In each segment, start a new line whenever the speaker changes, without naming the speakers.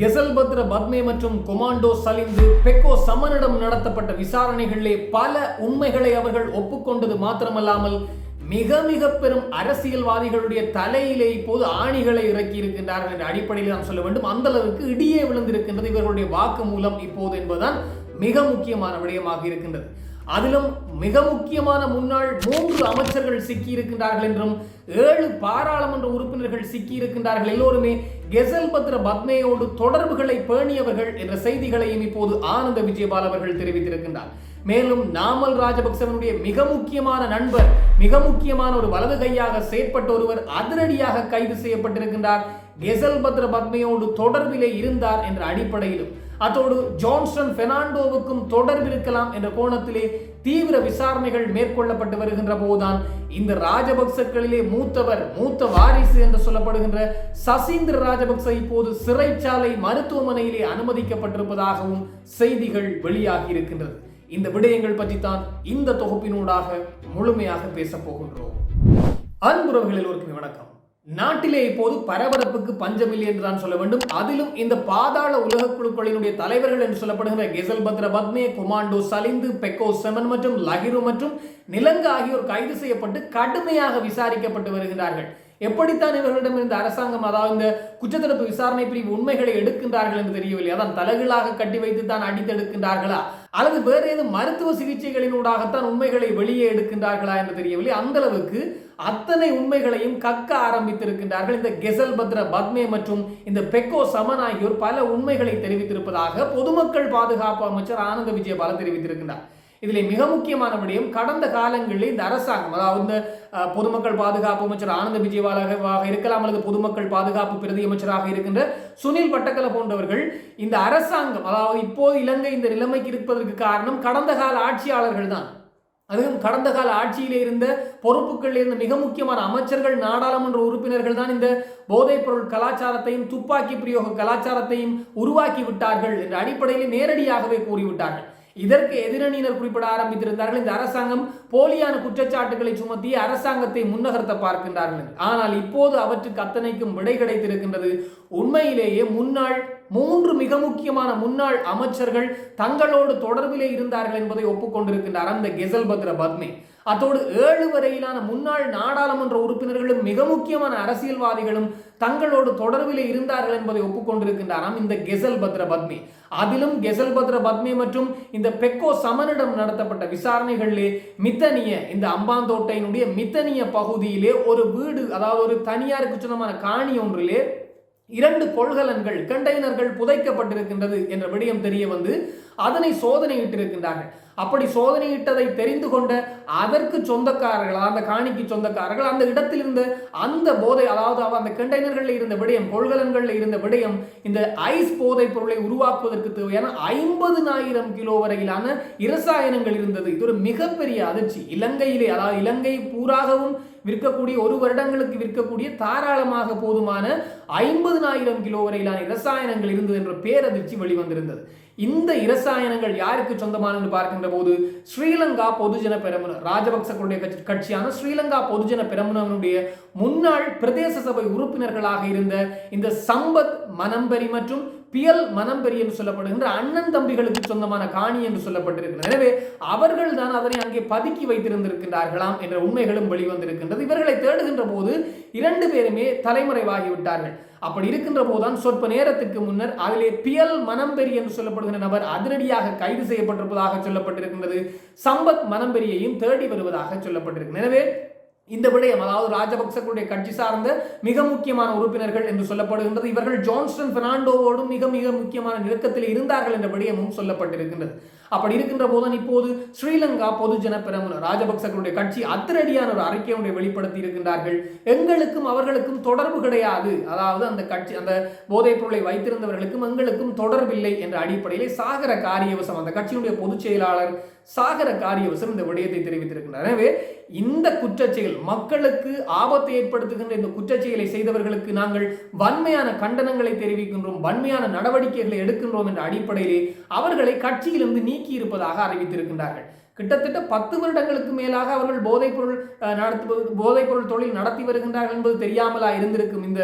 கெசல்பத்ர பத்மே மற்றும் கொமாண்டோ சலிந்து பெக்கோ சமனிடம் நடத்தப்பட்ட விசாரணைகளிலே பல உண்மைகளை அவர்கள் ஒப்புக்கொண்டது மாத்திரமல்லாமல் மிக மிக பெரும் அரசியல்வாதிகளுடைய தலையிலே இப்போது ஆணிகளை இறக்கி இருக்கின்றார்கள் என்ற அடிப்படையில் நாம் சொல்ல வேண்டும். அந்த அளவுக்கு இடியே விழுந்திருக்கின்றது இவர்களுடைய வாக்கு மூலம் இப்போது என்பதுதான் மிக முக்கியமான விடயமாக இருக்கின்றது. அதிலும் மிக முக்கியமான முன்னாள் மூன்று அமைச்சர்கள் சிக்கி இருக்கின்றார்கள் என்றும் ஏழு பாராளுமன்ற உறுப்பினர்கள் சிக்கி இருக்கின்றார்கள் எல்லோருமே கெசல் பத்ர பத்மேயோடு தொடர்புகளை பேணியவர்கள் என்ற செய்திகளையும் இப்போது ஆனந்த விஜயபால் அவர்கள் தெரிவித்திருக்கின்றார். மேலும் நாமல் ராஜபக்சவனுடைய மிக முக்கியமான நண்பர் மிக முக்கியமான ஒரு வலது கையாக செயற்பட்ட ஒருவர் அதிரடியாக கைது செய்யப்பட்டிருக்கின்றார். கெசல் பத்ர பத்மையோடு தொடர்பிலே இருந்தார் என்ற அடிப்படையிலும். அத்தோடு ஜான்சன் பெர்னாண்டோவுக்கும் தொடர்பு இருக்கலாம் என்ற கோணத்திலே தீவிர விசாரணைகள் மேற்கொள்ளப்பட்டு வருகின்ற போதுதான் இந்த ராஜபக்சக்களிலே மூத்தவர் மூத்த வாரிசு என்று சொல்லப்படுகின்ற சசீந்திர ராஜபக்ச இப்போது சிறைச்சாலை மருத்துவமனையிலே அனுமதிக்கப்பட்டிருப்பதாகவும் செய்திகள் வெளியாகி இருக்கின்றது. இந்த விடயங்கள் பற்றி தான் இந்த தொகுப்பினூடாக முழுமையாக பேசப் போகின்றோம். அன்புறவர்கள் எல்லோருக்குமே வணக்கம். நாட்டிலே இப்போது பரபரப்புக்கு பஞ்சமில்லை என்று தான் சொல்ல வேண்டும். அதிலும் இந்த பாதாள உலக குழுக்களினுடைய தலைவர்கள் என்று சொல்லப்படுகிற கெசல் பத்ர பத்மே கொமாண்டோ சலிந்து பெக்கோ செமன் மற்றும் லஹிரு மற்றும் நிலங்கு ஆகியோர் கைது செய்யப்பட்டு கடுமையாக விசாரிக்கப்பட்டு வருகிறார்கள். எப்படித்தான் இவர்களிடம் இந்த அரசாங்கம் அதாவது இந்த குற்றத்தடுப்பு விசாரணை பிரிவு உண்மைகளை எடுக்கின்றார்கள் என்று தெரியவில்லை. அதான் தலைகளாக கட்டி வைத்து தான் அடித்தெடுக்கின்றார்களா அல்லது வேறு ஏதும் மருத்துவ சிகிச்சைகளினூடாகத்தான் உண்மைகளை வெளியே எடுக்கின்றார்களா என்று தெரியவில்லை. அந்த அளவுக்கு அத்தனை உண்மைகளையும் கக்க ஆரம்பித்திருக்கின்றார்கள். இந்த கெசல் பத்ர பத்மே மற்றும் இந்த பெக்கோ சமன் ஆகியோர் பல உண்மைகளை தெரிவித்திருப்பதாக பொதுமக்கள் பாதுகாப்பு அமைச்சர் ஆனந்த விஜயபால தெரிவித்திருக்கின்றார். இதில் மிக முக்கியமான விடயம் கடந்த காலங்களில் இந்த அரசாங்கம் அதாவது இந்த பொதுமக்கள் பாதுகாப்பு அமைச்சர் ஆனந்த விஜயவாலாக இருக்கலாம் அல்லது பொதுமக்கள் பாதுகாப்பு பிரதி அமைச்சராக இருக்கின்ற சுனில் பட்டக்கல போன்றவர்கள் இந்த அரசாங்கம் அதாவது இப்போது இலங்கை இந்த நிலைமைக்கு இருப்பதற்கு காரணம் கடந்த கால ஆட்சியாளர்கள் தான். அதுவும் கடந்த கால ஆட்சியிலே இருந்த பொறுப்புகளில் இருந்த மிக முக்கியமான அமைச்சர்கள் நாடாளுமன்ற உறுப்பினர்கள் தான் இந்த போதைப் பொருள் கலாச்சாரத்தையும் துப்பாக்கி பிரயோக கலாச்சாரத்தையும் உருவாக்கி விட்டார்கள் என்ற அடிப்படையில் நேரடியாகவே கூறிவிட்டார்கள். இதற்கு எதிரணியினர் குறிப்பிட ஆரம்பித்திருந்தார்கள். இந்த அரசாங்கம் போலியான குற்றச்சாட்டுகளை சுமத்தி அரசாங்கத்தை முன்னகர்த்த பார்க்கின்றார்கள். ஆனால் இப்போது அவற்றுக்கு அத்தனைக்கும் விடை கிடைத்திருக்கின்றது. உண்மையிலேயே முன்னாள் மூன்று மிக முக்கியமான முன்னாள் அமைச்சர்கள் தங்களோடு தொடர்பிலே இருந்தார்கள் என்பதை ஒப்புக்கொண்டிருக்கின்றார். அந்த கெசல் பத்ர பத்மே. அத்தோடு ஏழு வரையிலான முன்னாள் நாடாளுமன்ற உறுப்பினர்களும் மிக முக்கியமான அரசியல்வாதிகளும் தங்களோடு தொடர்பிலே இருந்தார்கள் என்பதை ஒப்புக்கொண்டிருக்கின்றாராம் இந்த கெசல் பத்ர பத்மி அதிலும் கெசல் பத்ர பத்மி மற்றும் இந்த பெக்கோ சமனிடம் நடத்தப்பட்ட விசாரணைகளிலே மித்தனிய இந்த அம்பாந்தோட்டையினுடைய மித்தனிய பகுதியிலே ஒரு வீடு அதாவது ஒரு தனியாருக்கு சொந்தமான காணி ஒன்றிலே இரண்டு கொள்கலன்கள் கண்டெய்னர்கள் புதைக்கப்பட்டிருக்கின்றது என்ற விடயம் தெரிய வந்து அதனை சோதனையிட்டிருக்கின்றார்கள். அப்படி சோதனையிட்டதை தெரிந்து கொண்ட அதற்கு சொந்தக்காரர்கள் அந்த காணிக்கு சொந்தக்காரர்கள் அந்த இடத்தில் இருந்த அந்த போதை அதாவது அவ- அந்த கண்டெய்னர்களில் இருந்த விடயம் கொள்கலன்களில் இருந்த விடயம் இந்த ஐஸ் போதைப் பொருளை உருவாக்குவதற்கு தேவையான ஐம்பதுனாயிரம் கிலோ வரையிலான இரசாயனங்கள் இருந்தது. இது ஒரு மிகப்பெரிய அதிர்ச்சி. இலங்கையிலே அதாவது இலங்கை பூராகவும் விற்கக்கூடிய ஒரு வருடங்களுக்கு விற்கக்கூடிய தாராளமாக போதுமான ஐம்பதுனாயிரம் கிலோ வரையிலான இரசாயனங்கள் இருந்தது என்ற பேரதிர்ச்சி வெளிவந்திருந்தது. இந்த இரசாயனங்கள் யாருக்கு சொந்தமானது பார்க்கின்ற போது ஸ்ரீலங்கா பொதுஜன பெரமுன ராஜபக்சர்களுடைய கட்சி- கட்சியான ஸ்ரீலங்கா பொதுஜன பெரமுனனுடைய முன்னாள் பிரதேச சபை உறுப்பினர்களாக இருந்த இந்த சம்பத் மனம்பரி மற்றும் பியல் மனம்பெரி என்று சொல்லப்படுகின்ற அண்ணன் தம்பிகளுக்கு சொந்தமான காணி என்று சொல்லப்பட்டிருக்கிறது எனவே அவர்கள் தான் அதனை அங்கே பதுக்கி வைத்திருந்திருக்கின்றார்களாம் என்ற உண்மைகளும் வெளிவந்திருக்கின்றது. இவர்களை தேடுகின்ற போது இரண்டு பேருமே தலைமுறைவாகிவிட்டார்கள் அப்படி இருக்கின்ற போதுதான் சொற்ப நேரத்துக்கு முன்னர் அதிலே பியல் மனம்பெரி என்று சொல்லப்படுகின்ற நபர் அதிரடியாக கைது செய்யப்பட்டிருப்பதாக சொல்லப்பட்டிருக்கின்றது. சம்பத் மனம்பெரியையும் தேடி வருவதாக சொல்லப்பட்டிருக்கிறது எனவே இந்த விடயம் அதாவது ராஜபக்சர்களுடைய கட்சி சார்ந்த மிக முக்கியமான உறுப்பினர்கள் என்று சொல்லப்படுகின்றது. இவர்கள் ஜான்ஸ்டன் பெர்னாண்டோவோடும் மிக மிக முக்கியமான நெருக்கத்தில் இருந்தார்கள் என்ற விடயமும் சொல்லப்பட்டிருக்கின்றது. அப்படி இருக்கின்ற போதுதான் இப்போது ஸ்ரீலங்கா பொதுஜன பெரமுன ராஜபக்சர்களுடைய கட்சி அத்திரடியான ஒரு அறிக்கை ஒன்றை வெளிப்படுத்தி இருக்கின்றார்கள். எங்களுக்கும் அவர்களுக்கும் தொடர்பு கிடையாது. அதாவது அந்த கட்சி அந்த போதைப் பொருளை வைத்திருந்தவர்களுக்கும் எங்களுக்கும் தொடர்பில்லை என்ற அடிப்படையிலே சாகர காரியவசம் அந்த கட்சியினுடைய பொதுச் செயலாளர் சாகர காரியவசம் இந்த விடயத்தை தெரிவித்திருக்கின்றார். எனவே இந்த குற்றச்செயல் மக்களுக்கு ஆபத்தை ஏற்படுத்துகின்ற இந்த குற்றச்செயலை செய்தவர்களுக்கு நாங்கள் வன்மையான கண்டனங்களை தெரிவிக்கின்றோம் வன்மையான நடவடிக்கைகளை எடுக்கின்றோம் என்ற அடிப்படையிலே அவர்களை கட்சியிலிருந்து நீ நீக்கி இருப்பதாக அறிவித்திருக்கின்றார்கள். கிட்டத்தட்ட பத்து வருடங்களுக்கு மேலாக அவர்கள் போதைப்பொருள் நடத்து போதைப்பொருள் தொழில் நடத்தி வருகின்றார்கள் என்பது தெரியாமலா இருந்திருக்கும் இந்த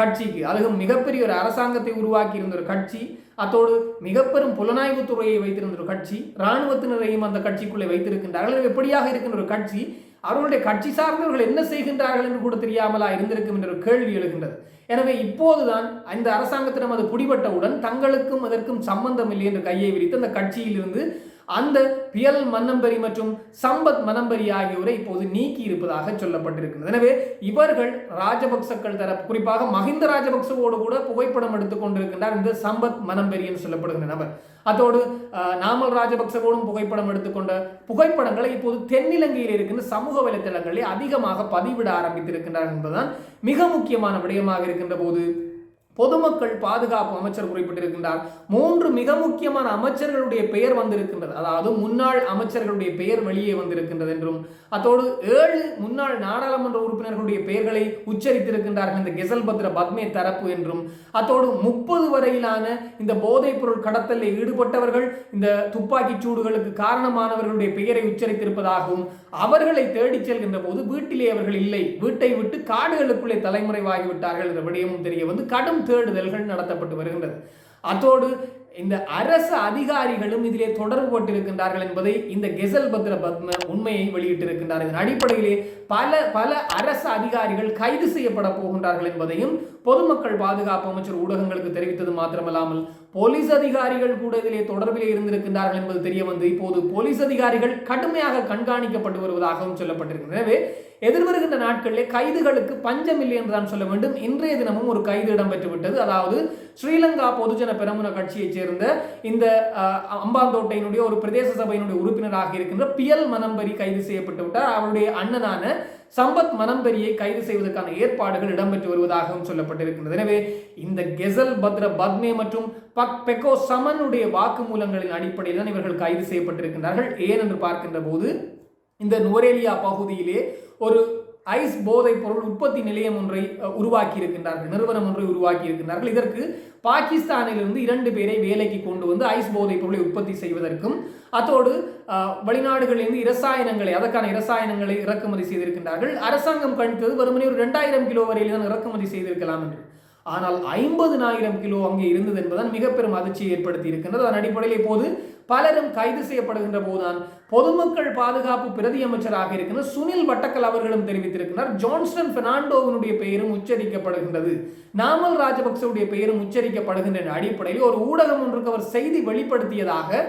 கட்சிக்கு. அதுவும் மிகப்பெரிய ஒரு அரசாங்கத்தை உருவாக்கி இருந்த ஒரு கட்சி. அத்தோடு மிகப்பெரும் புலனாய்வு துறையை வைத்திருந்த ஒரு கட்சி. இராணுவத்தினரையும் அந்த கட்சிக்குள்ளே வைத்திருக்கின்றார்கள். எப்படியாக இருக்கின்ற ஒரு கட்சி? அவர்களுடைய கட்சி சார்ந்தவர்கள் என்ன செய்கின்றார்கள் என்று கூட தெரியாமலா இருந்திருக்கும் என்ற ஒரு கேள்வி எழுகின்றது. எனவே இப்போதுதான் இந்த அரசாங்கத்திடம் அது பிடிபட்டவுடன் தங்களுக்கும் அதற்கும் சம்பந்தம் இல்லை என்று கையை விரித்து அந்த கட்சியிலிருந்து அந்த பியல் மன்னம்பரி மற்றும் சம்பத் மனம்பரி ஆகியோரை இப்போது நீக்கி இருப்பதாக சொல்லப்பட்டிருக்கிறது. எனவே இவர்கள் ராஜபக்சக்கள் தரப்பு குறிப்பாக மஹிந்த ராஜபக்சவோடு கூட புகைப்படம் எடுத்துக் கொண்டிருக்கின்றார் இந்த சம்பத் மனம்பரி என்று சொல்லப்படுகின்ற நபர். அதோடு அஹ், நாமல் ராஜபக்சவோடும் புகைப்படம் எடுத்துக்கொண்ட புகைப்படங்களை இப்போது தென்னிலங்கையில் இருக்கின்ற சமூக வலைத்தளங்களில் அதிகமாக பதிவிட ஆரம்பித்திருக்கின்றார் என்பதுதான் மிக முக்கியமான விடயமாக இருக்கின்ற போது பொதுமக்கள் பாதுகாப்பு அமைச்சர் குறிப்பிட்டிருக்கின்றார். மூன்று மிக முக்கியமான அமைச்சர்களுடைய பெயர் வந்திருக்கின்றது. அதாவது முன்னாள் அமைச்சர்களுடைய பெயர் வெளியே வந்திருக்கின்றது என்றும் அத்தோடு ஏழு முன்னாள் நாடாளுமன்ற உறுப்பினர்களுடைய பெயர்களை உச்சரித்திருக்கின்றார்கள் இந்த கெசல் பத்ர பத்மே தரப்பு என்றும் அத்தோடு முப்பது வரையிலான இந்த போதைப் பொருள் கடத்தலில் ஈடுபட்டவர்கள் இந்த துப்பாக்கிச் சூடுகளுக்கு காரணமானவர்களுடைய பெயரை உச்சரித்திருப்பதாகவும் அவர்களை தேடிச் செல்கின்ற போது வீட்டிலே அவர்கள் இல்லை. வீட்டை விட்டு காடுகளுக்குள்ளே தலைமுறைவாகிவிட்டார்கள் என்ற விடயமும் தெரிய வந்து கடும் தேடுதல்கள் நடத்தப்பட்டு வருகின்றது. அத்தோடு இந்த அரசு அதிகாரிகளும் இதிலே தொடர்பு போட்டிருக்கின்றார்கள் என்பதை இந்த கெசல் பத்ர பத்ம உண்மையை வெளியிட்டிருக்கின்றார். இதன் அடிப்படையிலே பல பல அரசு அதிகாரிகள் கைது செய்யப்பட போகின்றார்கள் என்பதையும் பொதுமக்கள் பாதுகாப்பு அமைச்சர் ஊடகங்களுக்கு தெரிவித்தது மாத்திரமல்லாமல் போலீஸ் அதிகாரிகள் கூட இதிலே தொடர்பிலே இருந்திருக்கின்றார்கள் என்பது தெரிய வந்து இப்போது போலீஸ் அதிகாரிகள் கடுமையாக கண்காணிக்கப்பட்டு வருவதாகவும் சொல்லப்பட்டிருக்கிறது. எனவே எதிர்வருகின்ற நாட்களிலே கைதுகளுக்கு பஞ்சம் இல்லை என்று தான் சொல்ல வேண்டும். இன்றைய தினமும் ஒரு கைது இடம்பெற்று விட்டது அதாவது ஸ்ரீலங்கா பொதுஜன பெரமுன கட்சியைச் சேர்ந்த இந்த அம்பாந்தோட்டையினுடைய ஒரு பிரதேச சபையினுடைய உறுப்பினராக இருக்கின்ற பியல் மனம்பரி கைது செய்யப்பட்டு விட்டார். அவருடைய அண்ணனான சம்பத் மனம்பரியை கைது செய்வதற்கான ஏற்பாடுகள் இடம்பெற்று வருவதாகவும் சொல்லப்பட்டிருக்கின்றது. எனவே இந்த கெசல் பத்ர பத்மே மற்றும் பக் பெக்கோ சமனுடைய வாக்குமூலங்களின் அடிப்படையில் தான் இவர்கள் கைது செய்யப்பட்டிருக்கின்றார்கள். ஏன் என்று பார்க்கின்ற போது இந்த நுவரேலியா பகுதியிலே ஒரு ஐஸ் போதைப் பொருள் உற்பத்தி நிலையம் ஒன்றை உருவாக்கி இருக்கின்றார்கள் நிறுவனம் ஒன்றை உருவாக்கி இருக்கின்றார்கள் இதற்கு பாகிஸ்தானிலிருந்து இரண்டு பேரை வேலைக்கு கொண்டு வந்து ஐஸ் போதைப் பொருளை உற்பத்தி செய்வதற்கும் அத்தோடு வெளிநாடுகளிலிருந்து இரசாயனங்களை அதற்கான இரசாயனங்களை இறக்குமதி செய்திருக்கின்றார்கள். அரசாங்கம் கணித்தது வெறுமனே ஒரு ரெண்டாயிரம் கிலோ வரையில் தான் இறக்குமதி செய்திருக்கலாம் என்று. ஆனால் ஐம்பதுனாயிரம் கிலோ அங்கே இருந்தது என்பதுதான் மிக பெரும் அதிர்ச்சியை ஏற்படுத்தி இருக்கின்றது அதன் அடிப்படையில் இப்போது பலரும் கைது செய்யப்படுகின்ற போதுதான் பொதுமக்கள் பாதுகாப்பு பிரதி அமைச்சராக இருக்கின்ற சுனில் வட்டக்கல் அவர்களும் தெரிவித்திருக்கிறார். ஜான்ஸ்டன் பெர்னாண்டோவினுடைய பெயரும் உச்சரிக்கப்படுகின்றது. நாமல் ராஜபக்சவுடைய பெயரும் உச்சரிக்கப்படுகின்ற அடிப்படையில் ஒரு ஊடகம் ஒன்றுக்கு அவர் செய்தி வெளிப்படுத்தியதாக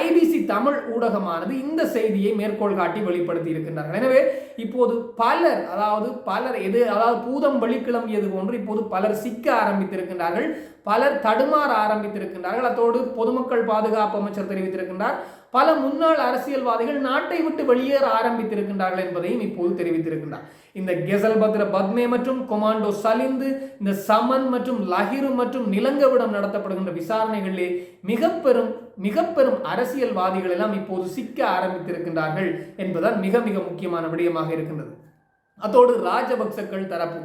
ஐபிசி தமிழ் ஊடகமானது இந்த செய்தியை மேற்கோள் காட்டி வெளிப்படுத்தி இருக்கின்றார்கள் எனவே இப்போது பலர் அதாவது பலர் எது அதாவது பூதம் வெளிக்கிளம்பியது போன்று இப்போது பலர் சிக்க ஆரம்பித்திருக்கின்றார்கள். பலர் தடுமாற ஆரம்பித்திருக்கின்றார்கள். அதோடு பொதுமக்கள் பாதுகாப்பு அமைச்சர் தெரிவித்திருக்கின்றார். பல முன்னாள் அரசியல்வாதிகள் நாட்டை விட்டு வெளியேற ஆரம்பித்திருக்கின்றார்கள் என்பதையும் இப்போது தெரிவித்திருக்கின்றார். இந்த கெசல் பத்ர பத்மே மற்றும் கொமாண்டோ சலிந்து இந்த சமன் மற்றும் லஹிரு மற்றும் நிலங்கவிடம் நடத்தப்படுகின்ற விசாரணைகளிலே மிக பெரும் மிக பெரும் அரசியல்வாதிகள் எல்லாம் இப்போது சிக்க ஆரம்பித்திருக்கின்றார்கள் என்பதால் மிக மிக முக்கியமான விடயமாக இருக்கின்றது. அதோடு ராஜபக்சக்கள் தரப்பு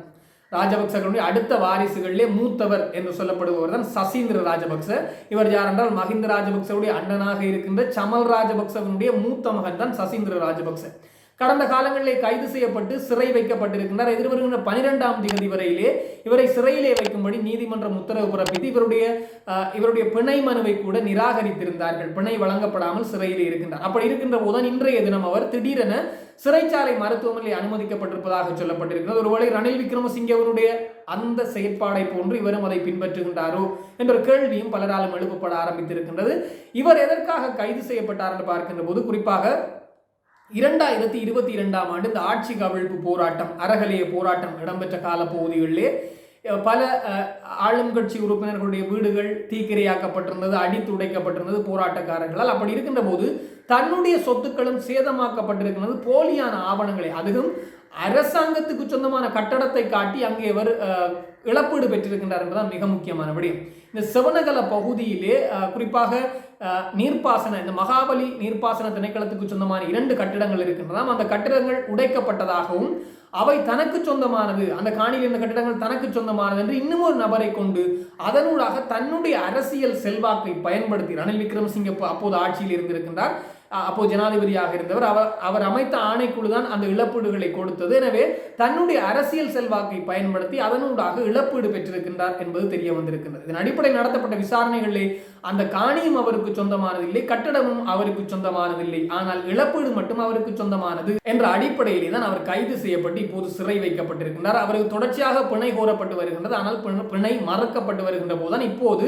ராஜபக்சர்களுடைய அடுத்த வாரிசுகளிலே மூத்தவர் என்று சொல்லப்படுபவர் தான் சசீந்திர ராஜபக்ச. இவர் யார் என்றால் மஹிந்த ராஜபக்சவுடைய அண்ணனாக இருக்கின்ற சமல் ராஜபக்சவனுடைய மூத்த மகன் தான் சசீந்திர ராஜபக்ச. கடந்த காலங்களிலே கைது செய்யப்பட்டு சிறை வைக்கப்பட்டிருக்கின்றார். எதிர்வருகின்ற பனிரெண்டாம் தேதி வரையிலே இவரை சிறையிலே வைக்கும்படி நீதிமன்றம் உத்தரவு பிறப்பித்து இவருடைய இவருடைய பிணை மனுவை கூட நிராகரித்திருந்தார்கள். பிணை வழங்கப்படாமல் சிறையிலே இருக்கின்றார். அப்படி இருக்கின்ற போதுதான் இன்றைய தினம் அவர் திடீரென சிறைச்சாலை மருத்துவமனையில் அனுமதிக்கப்பட்டிருப்பதாக சொல்லப்பட்டிருக்கிறது. ஒருவேளை ரணில் விக்ரமசிங்கவனுடைய அந்த செயற்பாடை போன்று இவரும் அதை பின்பற்றுகின்றாரோ என்ற கேள்வியும் பலராலும் எழுப்பப்பட ஆரம்பித்திருக்கின்றது. இவர் எதற்காக கைது செய்யப்பட்டார் என்று பார்க்கின்ற போது குறிப்பாக இரண்டாயிரத்தி இருபத்தி இரண்டாம் ஆண்டு இந்த ஆட்சி கவிழ்ப்பு போராட்டம் அறகலைய போராட்டம் இடம்பெற்ற காலப்பகுதிகளிலே பல ஆளும் கட்சி உறுப்பினர்களுடைய வீடுகள் தீக்கிரையாக்கப்பட்டிருந்தது அடித்து உடைக்கப்பட்டிருந்தது போராட்டக்காரர்களால். அப்படி இருக்கின்ற போது தன்னுடைய சொத்துக்களும் சேதமாக்கப்பட்டிருக்கிறது. போலியான ஆவணங்களை அதுவும் அரசாங்கத்துக்கு சொந்தமான கட்டடத்தை காட்டி அங்கே அவர் இழப்பீடு பெற்றிருக்கின்றார் என்பதுதான் மிக முக்கியமான விடயம். இந்த சிவனகல பகுதியிலே குறிப்பாக நீர்ப்பாசன இந்த மகாபலி நீர்ப்பாசன திணைக்களத்துக்கு சொந்தமான இரண்டு கட்டிடங்கள் இருக்கின்றதாம். அந்த கட்டிடங்கள் உடைக்கப்பட்டதாகவும் அவை தனக்கு சொந்தமானது அந்த காணியில் இருந்த கட்டிடங்கள் தனக்கு சொந்தமானது என்று இன்னும் ஒரு நபரை கொண்டு அதனூடாக தன்னுடைய அரசியல் செல்வாக்கை பயன்படுத்தி ரணில் விக்ரமசிங்க அப்போது ஆட்சியில் இருந்திருக்கின்றார். அப்போது அப்போ ஜனாதிபதியாக இருந்தவர். அவர் அவர் அமைத்த ஆணைக்குழு தான் அந்த இழப்பீடுகளை கொடுத்தது. எனவே தன்னுடைய அரசியல் செல்வாக்கை பயன்படுத்தி அதனூடாக இழப்பீடு பெற்றிருக்கின்றார் என்பது தெரிய வந்திருக்கின்றது. இதன் அடிப்படையில் நடத்தப்பட்ட விசாரணைகளிலே அந்த காணியும் அவருக்கு சொந்தமானதில்லை கட்டடமும் அவருக்கு சொந்தமானதில்லை. ஆனால் இழப்பீடு மட்டும் அவருக்கு சொந்தமானது என்ற அடிப்படையிலே தான் அவர் கைது செய்யப்பட்டு இப்போது சிறை வைக்கப்பட்டிருக்கின்றார். அவருக்கு தொடர்ச்சியாக பிணை கோரப்பட்டு வருகின்றது. ஆனால் பிணை மறக்கப்பட்டு வருகின்ற போதுதான் இப்போது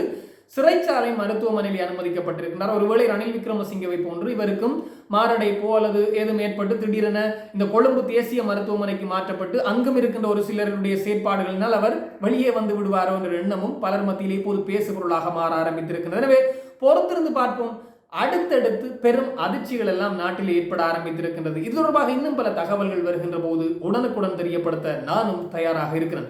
சிறைச்சாலை மருத்துவமனையில் அனுமதிக்கப்பட்டிருக்கிறார். ஒருவேளை ரணில் விக்ரமசிங்கவை போன்று இவருக்கும் மாரடைப்போ அல்லது ஏதும் ஏற்பட்டு திடீரென இந்த கொழும்பு தேசிய மருத்துவமனைக்கு மாற்றப்பட்டு அங்கும் இருக்கின்ற ஒரு சிலருடைய செயற்பாடுகளினால் அவர் வெளியே வந்து விடுவாரோ என்ற எண்ணமும் பலர் மத்தியிலே இப்போது பேசுபொருளாக மாற ஆரம்பித்திருக்கிறது. எனவே பொறுத்திருந்து பார்ப்போம். அடுத்தடுத்து பெரும் அதிர்ச்சிகள் எல்லாம் நாட்டில் ஏற்பட ஆரம்பித்திருக்கின்றது. இது தொடர்பாக இன்னும் பல தகவல்கள் வருகின்ற போது உடனுக்குடன் தெரியப்படுத்த நானும் தயாராக இருக்கிறேன்.